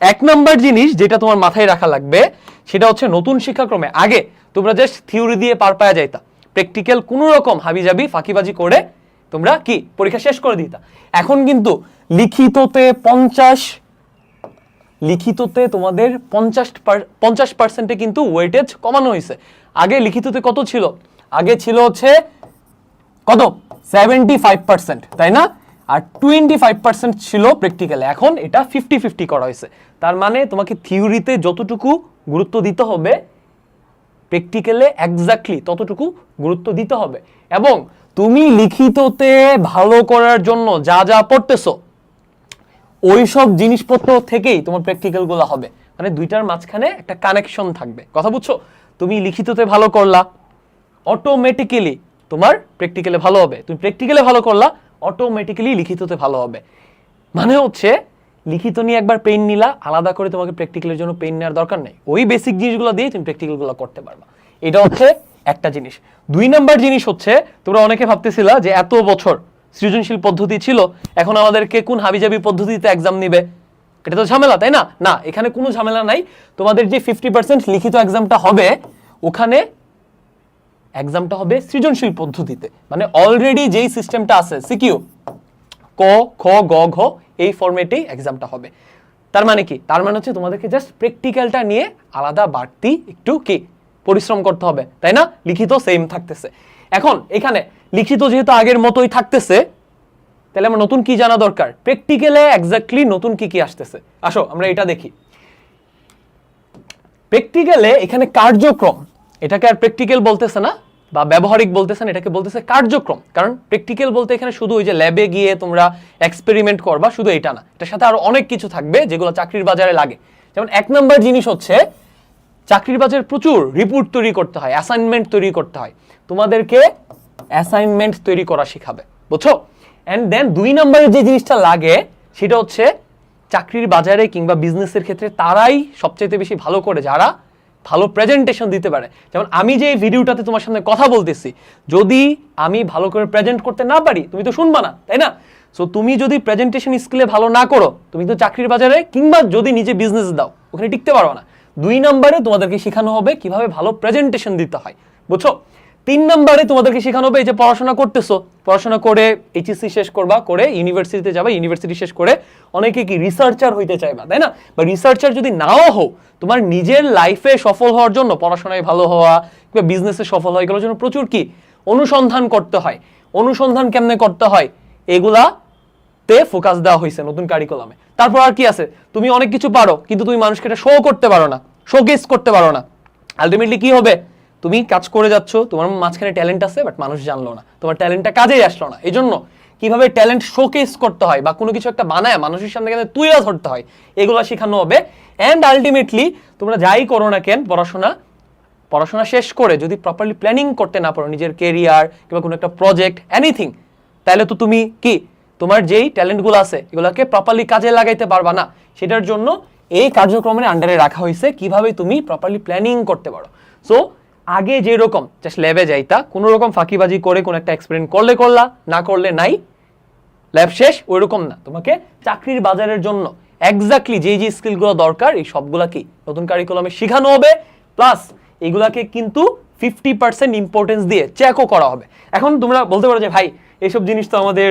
এক নাম্বার জিনিস যেটা তোমার মাথায় রাখা লাগবে, সেটা হচ্ছে নতুন শিক্ষাক্রমে। আগে তোমরা জাস্ট থিওরি দিয়ে পার পাওয়া যাইতা। প্র্যাকটিক্যাল কোনো রকম হাবিজাবি, ফাঁকিবাজি করে তোমরা কি? পরীক্ষা শেষ করে দিতা। এখন কিন্তু লিখিততে পঞ্চাশ, লিখিততে তোমাদের পঞ্চাশ পঞ্চাশ পার্সেন্টে কিন্তু ওয়েটেজ কমানো হয়েছে আগে লিখিততে কত ছিল? আগে ছিল হচ্ছে কত? সেভেন্টি ফাইভ পার্সেন্ট তাই না? আর টোয়েন্টি ফাইভ পার্সেন্ট ছিল প্র্যাকটিক্যালে এখন এটা ফিফটি ফিফটি করা হয়েছে তার মানে তোমাকে থিওরিতে যতটুকু গুরুত্ব দিতে হবে, প্র্যাকটিক্যালে এক্স্যাক্টলি ততটুকু গুরুত্ব দিতে হবে। এবং তুমি লিখিততে ভালো করার জন্য যা যা পড়তেছো ওই সব জিনিসপত্র থেকেই তোমার প্র্যাকটিক্যালগুলো হবে। মানে দুইটার মাঝখানে একটা কানেকশন থাকবে। কথা বুঝছ? তুমি লিখিততে ভালো করলা অটোমেটিক্যালি তোমার প্র্যাকটিক্যালে ভালো হবে। তুমি প্র্যাকটিক্যালে ভালো করলা অটোমেটিক্যালি লিখিততে ভালো হবে। মানে হচ্ছে লিখিত নিয়ে একবার পেন নিলা, আলাদা করে তোমাকে প্র্যাকটিক্যালের জন্য পেন নেওয়ার দরকার নেই। ওই বেসিক জিনিসগুলো দিয়ে তুমি প্র্যাকটিক্যালগুলো করতে পারবা। এটা হচ্ছে একটা জিনিস। দুই নাম্বার জিনিস হচ্ছে, তোমরা অনেকে ভাবতেছিলা যে এত বছর সৃজনশীল পদ্ধতি ছিল, এখন আমাদেরকে কোন হাবিজাবি পদ্ধতিতে এক্সাম নিবে? এটা তো ঝামেলা, তাই না? না, এখানে কোনো ঝামেলা নাই। তোমাদের যে ফিফটি পার্সেন্ট লিখিত এক্সামটা হবে, ওখানে এক্সামটা হবে সৃজনশীল পদ্ধতিতে। মানে অলরেডি যেই সিস্টেমটা আছে সিকিউ ক, খ, গ, ঘ এই ফরম্যাটেই এক্সামটা হবে। তার মানে কি? তার মানে হচ্ছে তোমাদেরকে জাস্ট প্র্যাকটিক্যালটা নিয়ে আলাদা বাড়তি একটু কি? পরিশ্রম করতে হবে, তাই না? লিখিত সেম থাকতেছে। এখন এখানে লিখিত যেহেতু আগের মতোই থাকতেছে, তাহলে আমার নতুন কি জানা দরকার? প্র্যাকটিক্যালে এক্স্যাক্টলি নতুন কি কি আসতেছে? আসো, আমরা এটা দেখি। প্র্যাকটিক্যালে এখানে কার্যক্রম, এটাকে আর প্র্যাকটিক্যাল বলতেছে না। বা ব্যবহারিক বলতেছে না এটাকে বলতেছে কার্যক্রম। কারণ প্র্যাকটিক্যাল বলতে এখানে শুধু ওই যে ল্যাবে গিয়ে তোমরা এক্সপেরিমেন্ট করবা, শুধু এটা না। এটার সাথে আরও অনেক কিছু থাকবে যেগুলো চাকরির বাজারে লাগে। যেমন এক নম্বর জিনিস হচ্ছে, চাকরির বাজারে প্রচুর রিপোর্ট তৈরি করতে হয় অ্যাসাইনমেন্ট তৈরি করতে হয়। তোমাদেরকে অ্যাসাইনমেন্ট তৈরি করা শেখাবে, বুঝছ? অ্যান্ড দেন দুই নম্বরের যে জিনিসটা লাগে, সেটা হচ্ছে চাকরির বাজারে কিংবা বিজনেসের ক্ষেত্রে তারাই সবচেয়ে বেশি ভালো করে যারা ভালো প্রেজেন্টেশন দিতে পারে। যেমন আমি যে ভিডিওটাতে তোমার সামনে কথা বলতেছি, যদি আমি ভালো করে প্রেজেন্ট করতে না পারি, তুমি তো শুনবা না, তাই না? সো তুমি যদি প্রেজেন্টেশন স্কিলে ভালো না করো, তুমি তো চাকরির বাজারে কিংবা যদি নিজে বিজনেস দাও, ওখানে টিকতে পারো না। দুই নম্বরে তোমাদেরকে শেখানো হবে কীভাবে ভালো প্রেজেন্টেশন দিতে হয়, বুঝছ? তিন নম্বরে তোমাদেরকে শেখানো হবে এই যে পড়াশোনা করতেছো। পড়াশোনা করে এইচএসসি শেষ করবা, করে ইউনিভার্সিটিতে যাবা ইউনিভার্সিটি শেষ করে অনেকে কি রিসার্চার হইতে চাইবা, তাই না? বা রিসার্চার যদি নাও হও, তোমার নিজের লাইফে সফল হওয়ার জন্য, পড়াশোনায় ভালো হওয়া কিংবা বিজনেসে সফল হওয়া, এগুলোর জন্য প্রচুর কি? অনুসন্ধান করতে হয়। অনুসন্ধান কেমনে করতে হয়? এগুলা তে ফোকাস দেওয়া হয়েছে নতুন কারিকুলামে তারপর আর কি আছে? তুমি অনেক কিছু পারো, কিন্তু তুমি মানুষকে এটা শো করতে পারো না শোকেস করতে পারো না। আলটিমেটলি কি হবে? তুমি কাজ করে যাচ্ছ, তোমার মাঝখানে ট্যালেন্ট আছে বাট মানুষ জানলো না। তোমার ট্যালেন্টটা কাজেই আসলো না। এই জন্য কীভাবে ট্যালেন্ট শোকেস করতে হয় বা কোনো কিছু একটা বানায়, মানুষের সামনে কেন তুইরা ধরতে হয়, এগুলো শেখানো হবে। অ্যান্ড আলটিমেটলি তোমরা যাই করো না কেন, পড়াশোনা পড়াশোনা শেষ করে যদি প্রপারলি প্ল্যানিং করতে না পারো, নিজের কেরিয়ার কিংবা কোনো একটা প্রজেক্ট এনিথিং তাহলে তো তুমি কি? তোমার যেই ট্যালেন্টগুলো আছে, এগুলোকে প্রপারলি কাজে লাগাইতে পারবা না। সেটার জন্য এই কার্যক্রমের আন্ডারে রাখা হয়েছে, কীভাবে তুমি প্রপারলি প্ল্যানিং করতে পারো। সো আগে যেরকম জাস্ট ল্যাবে যাইতা কোনো রকম ফাঁকিবাজি করে কোনো একটা এক্সপেরিমেন্ট করলে করলা, না করলে নাই ল্যাব শেষ, ওইরকম না। তোমাকে চাকরির বাজারের জন্য এক্স্যাক্টলি যে যে স্কিলগুলো দরকার, এই সবগুলা কি নতুন কারিকুলামে শেখানো হবে প্লাস এগুলাকে কিন্তু ফিফটি পার্সেন্ট ইম্পর্টেন্স দিয়ে চেকও করা হবে। এখন তোমরা বলতে পারো যে, ভাই, এইসব জিনিস তো আমাদের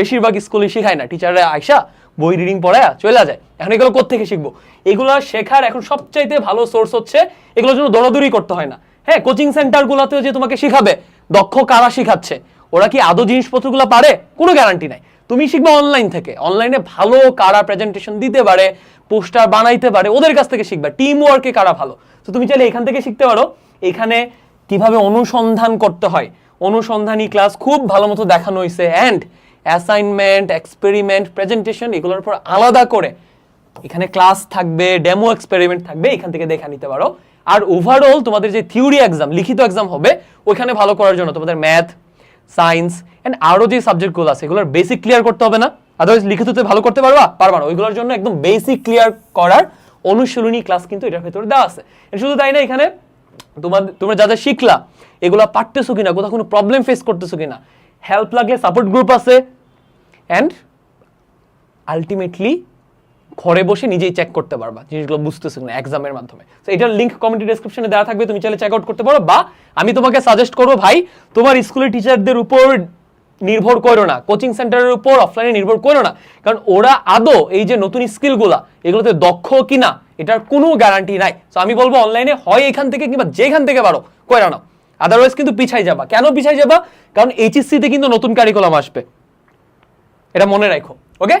বেশিরভাগ স্কুলে শেখায় না। টিচাররা আইসা বই রিডিং পড়ায় চলে যায়। এখন এগুলো কোথেকে শিখব? এগুলো শেখার এখন সবচাইতে ভালো সোর্স হচ্ছে, এগুলোর জন্য দৌড়াদৌড়ি করতে হয় না। হ্যাঁ কোচিং সেন্টারগুলোতেও যে তোমাকে শিখাবে, দক্ষ কারা শিখাচ্ছে, ওরা কি আদৌ জিনিসপত্রগুলো পারে? কোনো গ্যারান্টি নাই। তুমি শিখবে অনলাইন থেকে। অনলাইনে ভালো কারা প্রেজেন্টেশন দিতে পারে পোস্টার বানাইতে পারে, ওদের কাছ থেকে শিখবে। টিম ওয়ার্কে কারা ভালো? তো তুমি চাইলে এখান থেকে শিখতে পারো। এখানে কীভাবে অনুসন্ধান করতে হয়? অনুসন্ধানী ক্লাস খুব ভালো মতো দেখানো হয়েছে অ্যান্ড অ্যাসাইনমেন্ট এক্সপেরিমেন্ট প্রেজেন্টেশন এগুলোর উপর আলাদা করে এখানে ক্লাস থাকবে ডেমো এক্সপেরিমেন্ট থাকবে, এখান থেকে দেখে নিতে পারো। আর ওভারঅল তোমাদের যে থিওরি এক্সাম লিখিত এক্সাম হবে, ওইখানে ভালো করার জন্য তোমাদের ম্যাথ সায়েন্স অ্যান্ড আরও যে সাবজেক্টগুলো আছে, এগুলোর বেসিক ক্লিয়ার করতে হবে না। আদারওয়াইজ লিখিততে ভালো করতে পারবা? পারবা না। ওইগুলোর জন্য একদম বেসিক ক্লিয়ার করার অনুশীলনী ক্লাস কিন্তু এটার ভেতরে দেওয়া আছে। শুধু তাই না, এখানে তোমার, তোমরা যা যা শিখলা, এগুলা পারতেছো কিনা, কোথাও কোনো প্রবলেম ফেস করতেছো কিনা হেল্প লাগলে সাপোর্ট গ্রুপ আছে অ্যান্ড আলটিমেটলি ঘরে বসে নিজেই চেক করতে পারবা, জিনিসগুলো বুঝতেছো না এক্সামের মাধ্যমে। তো এটার লিঙ্ক কমেন্ট ডেসক্রিপশনে দেওয়া থাকবে, তুমি চাইলে চেক আউট করতে পারো, বা আমি তোমাকে সাজেস্ট করব, ভাই, তোমার স্কুলের টিচারদের উপর নির্ভর করো না কোচিং সেন্টারের উপর অফলাইনে নির্ভর করো না, কারণ ওরা আদৌ এই যে নতুন স্কিলগুলা এগুলোতে দক্ষ কিনা, এটার কোনো গ্যারান্টি নাই। তো আমি বলব অনলাইনে হয় এখান থেকে কিংবা যেখান থেকে পারো, কইরা নাও। আদারওয়াইজ কিন্তু পিছাই যাবা। কেন পিছাই যাবা? কারণ এইচএসসি তে কিন্তু নতুন কারিকুলাম আসবে। এটা মনে রাখো ওকে